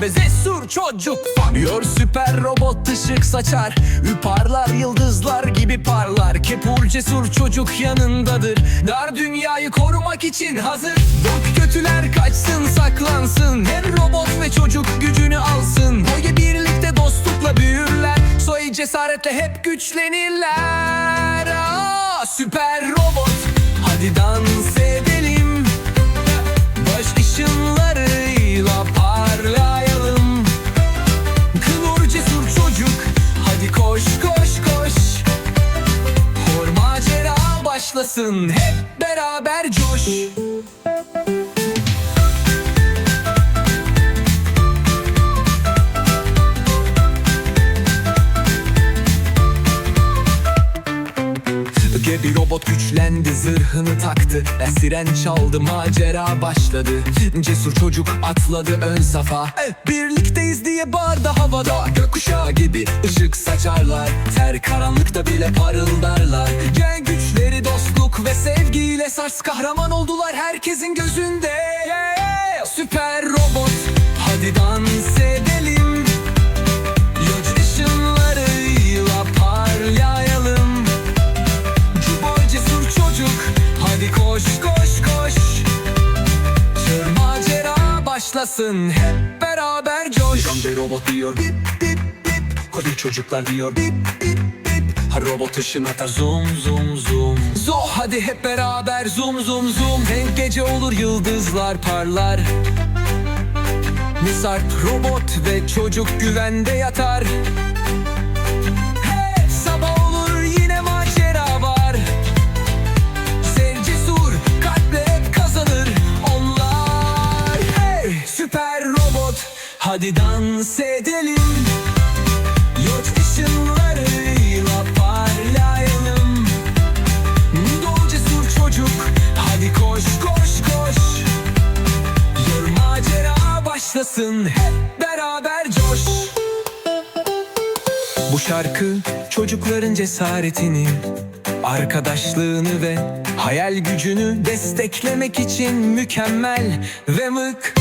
ve zesur çocuk. Fanıyor süper robot ışık saçar. Üparlar yıldızlar gibi parlar. Kepur cesur çocuk yanındadır. Dar dünyayı korumak için hazır. Dok kötüler kaçsın saklansın. Hem robot ve çocuk gücünü alsın. Boyu birlikte dostlukla büyürler. Soy cesaretle hep güçlenirler. Aa, Süper robot. Hadi dans edelim koş koş koş. Hor macera başlasın. Hep beraber coş Gebi robot güçlendi zırhını taktı. E, Siren çaldı macera başladı. Cesur çocuk atladı ön safa. E, Birlikteyiz diye bağırdı havada. Gökkuşağı gibi ışık saçarlar. Ter karanlıkta bile parıldarlar. Gen güçleri dostluk ve sevgiyle sars Kahraman oldular herkesin gözünde. Yeah! Süper başlasın. Hep beraber coş. Gamze robot diyor. Bip bip bip. Hadi çocuklar diyor. Bip bip bip. Ha robot ışın atar. Zoom zoom zoom. Zo hadi hep beraber. Zoom zoom zoom. Renk gece olur yıldızlar parlar. Nisarp robot ve çocuk güvende yatar hadi dans edelim. Yurt ışınlarıyla parlayalım. Doğu cesur çocuk hadi koş koş koş. Yor macera başlasın hep beraber coş. Bu şarkı çocukların cesaretini, arkadaşlığını ve hayal gücünü desteklemek için mükemmel ve mık